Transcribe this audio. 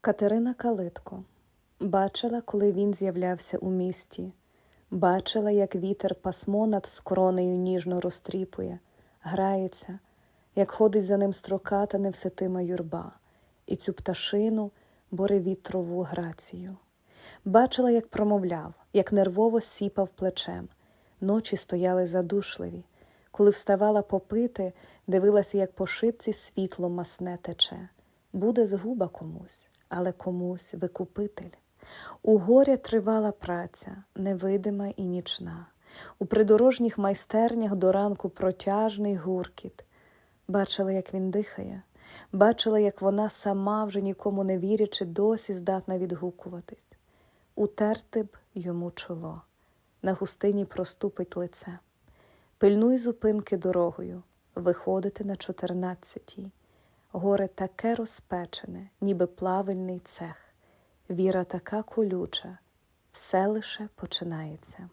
Катерина Калитко бачила, коли він з'являвся у місті, бачила, як вітер пасмо над скронею ніжно розтріпує, грається, як ходить за ним строката невситима юрба, і цю пташину боревітрову грацію. Бачила, як промовляв, як нервово сіпав плечем. Ночі стояли задушливі. Коли вставала попити, дивилася, як по шибці світло масне тече. Буде згуба комусь, але комусь викупитель. У горя тривала праця, невидима і нічна. У придорожніх майстернях до ранку протяжний гуркіт. Бачила, як він дихає, бачила, як вона сама, вже нікому не вірячи, досі здатна відгукуватись. Утерти б йому чоло, на густині проступить лице. Пильнуй зупинки дорогою, виходити на чотирнадцятій. Горе таке розпечене, ніби плавильний цех. Віра така колюча, все лише починається.